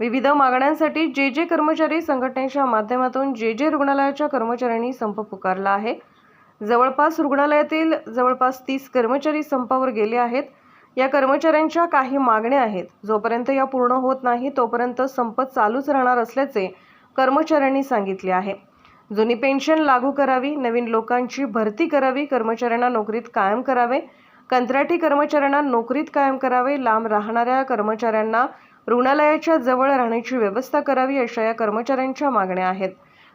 विविध मागण्यांसाठी जे जे कर्मचारी संघटनेच्या माध्यमातून जे जे रुग्णालयाच्या कर्मचाऱ्यांनी संप पुकारला आहे. जवळपास रुग्णालयातील जवळपास तीस कर्मचारी संपावर गेले आहेत. या कर्मचाऱ्यांच्या काही मागण्या आहेत. जोपर्यंत या पूर्ण होत नाही तोपर्यंत संप चालूच राहणार असल्याचे कर्मचाऱ्यांनी सांगितले आहे. जुनी पेन्शन लागू करावी नवीन लोकांची भरती करावी कर्मचाऱ्यांना नोकरीत कायम करावे कंत्राटी कर्मचाऱ्यांना नोकरीत कायम करावे लांब राहणाऱ्या कर्मचाऱ्यांना रुग्णालयाच्या जवळ राहण्याची व्यवस्था करावी अशा या कर्मचाऱ्यांच्या मागण्या आहेत.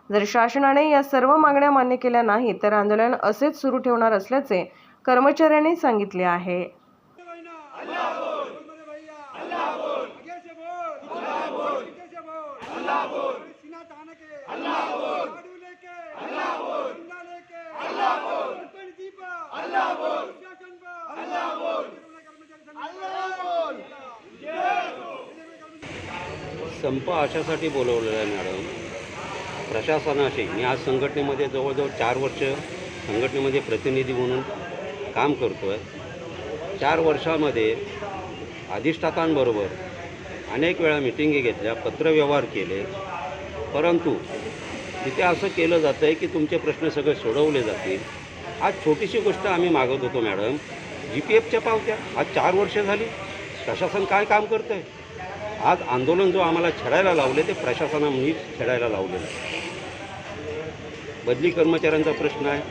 जर शासनाने या सर्व मागण्या मान्य केल्या नाही तर आंदोलन असेच सुरू ठेवणार असल्याचे कर्मचाऱ्यांनी सांगितले आहे. अल्लाह बोल आगे से बोल अल्लाह बोल पीछे से बोल अल्लाह बोल सीना तान के अल्लाह बोल झाड़ू लेके अल्लाह बोल डंडा लेके अल्लाह बोल सरपंच जी पर अल्लाह बोल शासन पर अल्लाह बोल अल्लाह बोल संप अशासाठी बोलवलेला आहे मॅडम. प्रशासनाशी. मी आज संघटनेमध्ये जवळजवळ चार वर्ष संघटनेमध्ये प्रतिनिधी म्हणून काम करतो आहे चार वर्षामध्ये अधिष्ठातांबरोबर अनेक वेळा मिटिंगी घेतल्या पत्रव्यवहार केले. परंतु तिथे असं केलं जातं आहे की तुमचे प्रश्न सगळे सोडवले जातील. आज छोटीशी गोष्ट आम्ही मागत होतो मॅडम. जी पी एफच्या पावत्या. आज चार वर्ष झाली. प्रशासन काय काम करतं आहे आज आंदोलन जो आम्हाला छेडायला लावले ते प्रशासनानेच छेडायला लावलेलं आहे. बदली कर्मचाऱ्यांचा प्रश्न आहे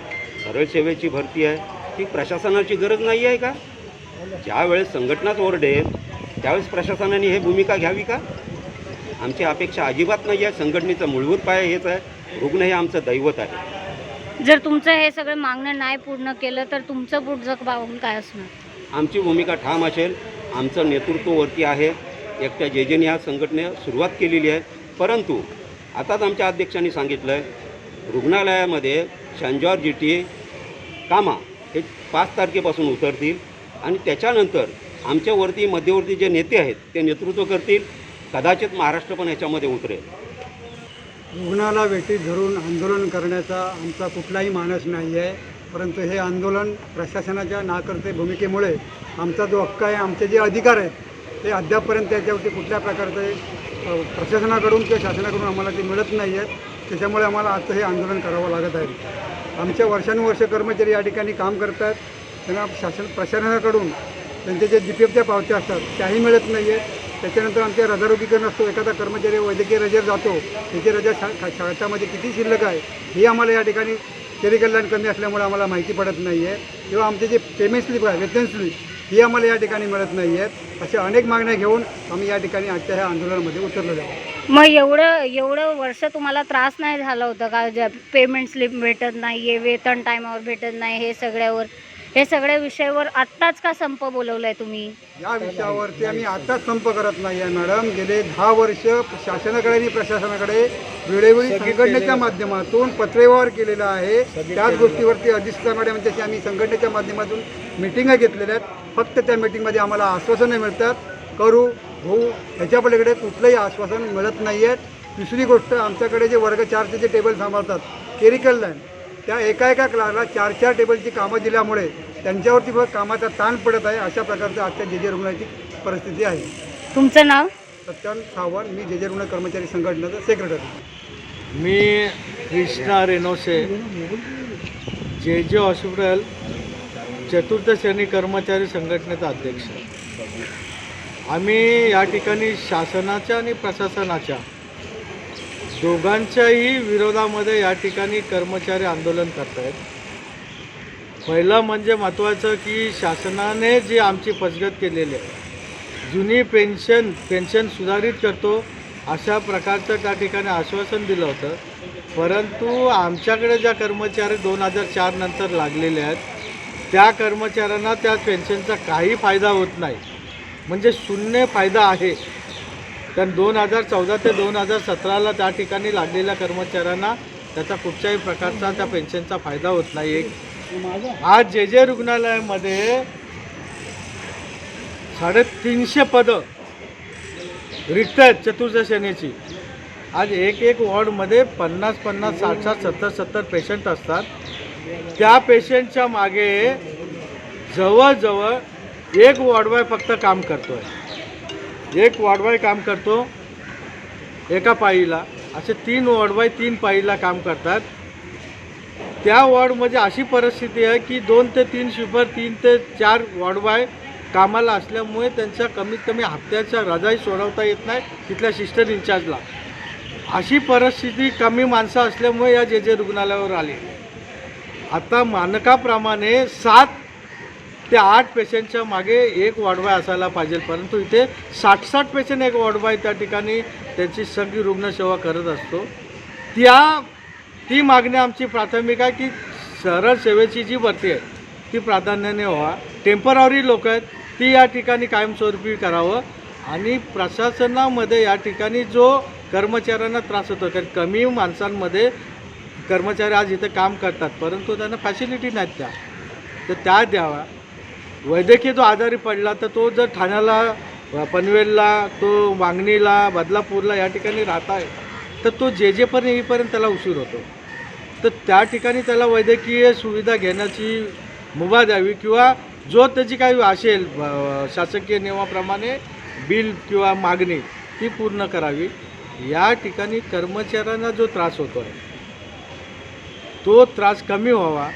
सरळ सेवेची भरती आहे ही प्रशासनाची गरज नाही आहे का? ज्यावेळेस संघटनाच ओरडेल त्यावेळेस प्रशासनाने हे भूमिका घ्यावी का? आमची अपेक्षा अजिबात नाही आहे संघटनेचा मूलभूत पाया हेच आहे रुग्ण हे आमचं दैवत आहे. जर तुमचं हे सगळं मागणं नाही पूर्ण केलं तर तुमचं पुढचं पाऊल काय असणार? आमची भूमिका ठाम असेल आमचं नेतृत्व वरती आहे एकट्या जेजेने ह्या संघटने सुरुवात केलेली आहे. परंतु आताच आमच्या अध्यक्षांनी सांगितलं आहे रुग्णालयामध्ये शंजॉर जी टी कामा हे पाच तारखेपासून उतरतील आणि त्याच्यानंतर आमच्यावरती मध्यवर्ती जे नेते आहेत ते नेतृत्व करतील. कदाचित महाराष्ट्र पण याच्यामध्ये उतरेल. रुग्णाला वेटीत धरून आंदोलन करण्याचा आमचा कुठलाही मानस नाही आहे. परंतु हे आंदोलन प्रशासनाच्या नाकर्ते भूमिकेमुळे आमचा जो हक्क आहे आमचे जे अधिकार आहेत ते अद्यापपर्यंत त्याच्यावरती कुठल्या प्रकारचे प्रशासनाकडून किंवा शासनाकडून आम्हाला ते मिळत नाही आहेत त्याच्यामुळे आम्हाला आजचं हे आंदोलन करावं लागत आहे. आमच्या वर्षानुवर्ष कर्मचारी या ठिकाणी काम करतात. त्यांना शासन प्रशासनाकडून त्यांचे जे जी पी एफच्या पावत्या असतात त्याही मिळत नाही आहेत त्याच्यानंतर आमच्या रजारोगीकरण असतो एखादा कर्मचारी वैद्यकीय रजेवर जातो. त्याची रजा शा शाळेमध्ये किती शिल्लक आहे ही आम्हाला या ठिकाणी शहरी कल्याण कमी असल्यामुळे आम्हाला माहिती पडत नाही आहे किंवा आमचे जे पेमेंट स्लिप आहे वेतन स्लिप ही आम्हाला या ठिकाणी मिळत नाही आहेत. अशा अनेक मागण्या घेऊन आम्ही या ठिकाणी आजच्या ह्या आंदोलनामध्ये उतरलेलो आहोत. मग एवढं एवढं वर्ष तुम्हाला त्रास नाही झाला होता का? ज्या पेमेंट स्लिप भेटत नाही आहे वेतन टायमावर भेटत नाही हे सगळ्यावर हे सगळ्या विषयावर आत्ताच का संप बोलवलाय तुम्ही? या विषयावरती आम्ही आताच संप करत नाही आहे मॅडम. गेले दहा वर्ष शासनाकडे आणि प्रशासनाकडे वेळोवेळी संघटनेच्या माध्यमातून पत्रव्यवहार केलेला आहे. त्याच गोष्टीवरती अधिष्ठा मॅडम यांच्याशी आम्ही संघटनेच्या माध्यमातून मिटिंगा घेतलेल्या आहेत. फक्त त्या मिटिंगमध्ये आम्हाला आश्वासनं मिळतात. करू होऊ ह्याच्या पलीकडे कुठलंही आश्वासन मिळत नाही आहेत दुसरी गोष्ट आमच्याकडे जे वर्ग चारचे जे टेबल सांभाळतात केरिकल लाईन त्या एका एका क्लासला चार चार टेबलची कामं दिल्यामुळे त्यांच्यावरती बघ कामाचा ताण पडत आहे अशा प्रकारचं आजच्या जे जे रुग्णाची परिस्थिती आहे. तुमचं नाव? सत्यान सावंत मी जे जे रुग्ण कर्मचारी संघटनेचा सेक्रेटरी मी कृष्णा रेनोसे जे जे हॉस्पिटल चतुर्थ श्रेणी कर्मचारी संघटनेचा अध्यक्ष. आम्ही या ठिकाणी शासनाच्या आणि प्रशासनाच्या दोघांच्याही विरोधामध्ये या ठिकाणी कर्मचारी आंदोलन करत आहेत पहिलं म्हणजे महत्त्वाचं की शासनाने जी आमची फसगत केलेली आहे जुनी पेन्शन पेन्शन सुधारित करतो अशा प्रकारचं त्या ठिकाणी आश्वासन दिलं होतं. परंतु आमच्याकडे ज्या कर्मचारी दोन हजार चार नंतर लागलेले आहेत त्या कर्मचाऱ्यांना त्या पेन्शनचा काही फायदा होत नाही. म्हणजे शून्य फायदा आहे. कारण दोन हजार चौदा ते दोन हजार सतराला त्या ठिकाणी लागलेल्या कर्मचाऱ्यांना त्याचा कुठच्याही प्रकारचा त्या पेन्शनचा फायदा होत नाही. एक आज जे जे रुग्णालयामध्ये साडेतीनशे पदं रिक्त आहेत चतुर्दशेनेची आज एक एक वॉर्डमध्ये पन्नास पन्नास साठ साठ सत्तर सत्तर पेशंट असतात. त्या पेशंटच्या मागे जवळजवळ एक वॉर्डबॉय फक्त काम करतो आहे एक वॉर्डबॉय काम करतो एका पाळीला असे तीन वॉर्डबाय तीन पाळीला काम करतात. त्या वॉर्डमध्ये म्हणजे अशी परिस्थिती आहे की दोन ते तीन स्वीपर तीन ते चार वॉर्डबाय कामाला असल्यामुळे त्यांच्या कमीत कमी हप्त्याच्या रजाई सोडवता येत नाही तिथल्या सिस्टर इन्चार्जला. अशी परिस्थिती कमी माणसं असल्यामुळे या जे जे रुग्णालयावर आली. आता मानकाप्रमाणे सात ते आठ पेशंटच्या मागे एक वॉर्डबाय असायला पाहिजे परंतु इथे साठ साठ पेशंट एक वॉर्डबाय त्या ठिकाणी त्यांची सगळी रुग्णसेवा करत असतो. त्या ती मागणी आमची प्राथमिक आहे की सरळ सेवेची जी भरती आहे ती प्राधान्याने व्हावा टेंपररी लोक आहेत ती या ठिकाणी कायमस्वरूपी करावं. आणि प्रशासनामध्ये या ठिकाणी जो कर्मचाऱ्यांना त्रास होतो कारण कमी माणसांमध्ये कर्मचारी आज इथं काम करतात परंतु त्यांना फॅसिलिटी नाहीत त्या. तर त्या द्यावा वैद्यकीय जो आजारी पडला तर तो जर ठाण्याला पनवेलला तो वांगणीला बदलापूरला या ठिकाणी राहत आहे तर तो जे जेपर्यंत येईपर्यंत त्याला उशीर होतो. तर त्या ठिकाणी त्याला वैद्यकीय सुविधा घेण्याची मुभा द्यावी किंवा जो त्याची काही असेल शासकीय नियमाप्रमाणे बिल किंवा मागणी ती पूर्ण करावी. या ठिकाणी कर्मचाऱ्यांना जो त्रास होतो आहे तो त्रास कमी व्हावा.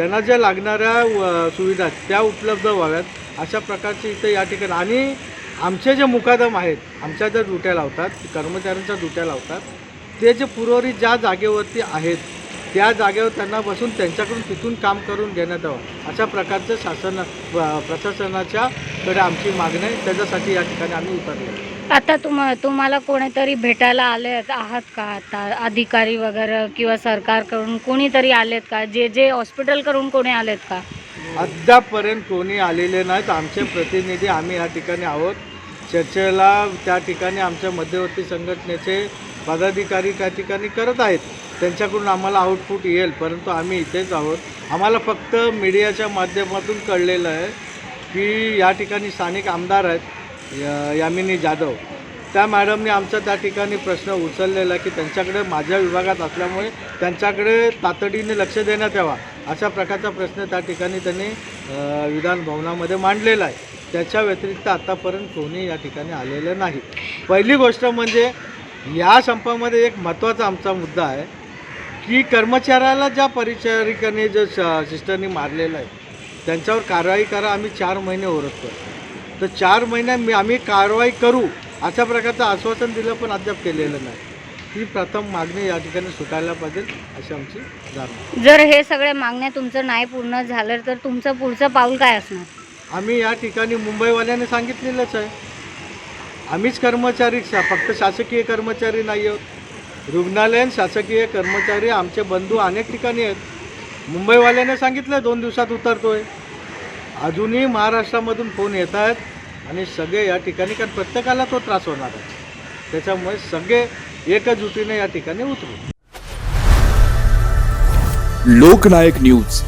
त्यांना ज्या लागणाऱ्या व- सुविधा त्या उपलब्ध व्हाव्यात अशा प्रकारचे इथे या ठिकाणी आणि आमचे जे मुकादम आहेत आमच्या ज्या ड्युट्या लावतात कर्मचाऱ्यांच्या ड्युट्या लावतात ते जे पुरवरी ज्या जागेवरती आहेत त्या जागेवर त्यांना बसून त्यांच्याकडून तिथून काम करून घेण्यात यावं. अशा प्रकारचं शासन प्रशासनाच्याकडे आमची मागणी आहे. त्याच्यासाठी या ठिकाणी आम्ही उतरलो. आता तुम तुम्हाला कोणीतरी भेटायला आले आहात का आता? अधिकारी वगैरे किंवा सरकारकडून कोणीतरी आलेत का? जे जे हॉस्पिटलकडून कोणी आलेत का? अद्यापपर्यंत कोणी आलेले नाहीत. आमचे प्रतिनिधी आम्ही या ठिकाणी आहोत. चर्चेला त्या ठिकाणी आमच्या मध्यवर्ती संघटनेचे पदाधिकारी त्या ठिकाणी करत आहेत. त्यांच्याकडून आम्हाला आउटपुट येईल परंतु आम्ही इथेच आहोत. आम्हाला फक्त मीडियाच्या माध्यमातून कळलेलं आहे की या ठिकाणी स्थानिक आमदार आहेत. यामिनी जाधव. त्या मॅडमने आमचा त्या ठिकाणी प्रश्न उचललेला आहे की त्यांच्याकडे माझ्या विभागात असल्यामुळे त्यांच्याकडे तातडीने लक्ष देण्यात यावा अशा प्रकारचा प्रश्न त्या ठिकाणी त्यांनी विधान भवनामध्ये मांडलेला आहे. त्याच्या व्यतिरिक्त आतापर्यंत कोणी या ठिकाणी आलेलं नाही. पहिली गोष्ट म्हणजे या संपामध्ये एक महत्त्वाचा आमचा मुद्दा आहे की कर्मचाऱ्याला ज्या परिचारिकाने जो स- सिस्टरनी मारलेलं आहे त्यांच्यावर कारवाई करा आम्ही चार महिने ओरडतो तर चार महिन्यात मी आम्ही कारवाई करू अशा प्रकारचं आश्वासन दिलं पण अद्याप केलेलं नाही. ही प्रथम मागणी या ठिकाणी सुटायला पाहिजे अशी आमची धारणा जर हे सगळे मागण्या तुमचं नाही पूर्ण झालं तर तुमचं पुढचं पाऊल काय असणार? आम्ही या ठिकाणी मुंबईवाल्याने सांगितलेलंच आहे. आम्हीच कर्मचारी फक्त शासकीय कर्मचारी नाही आहोत. रुग्णालयीन शासकीय कर्मचारी आमचे बंधू अनेक ठिकाणी आहेत. मुंबईवाल्याने सांगितलं दोन दिवसात उतरतोय. अजूनही महाराष्ट्रामधून फोन येत आहेत आणि सगळे या ठिकाणी कारण प्रत्येकाला तो त्रास होणार आहे. त्याच्यामुळे सगळे एकजुटीने या ठिकाणी उतरू. लोकनायक न्यूज.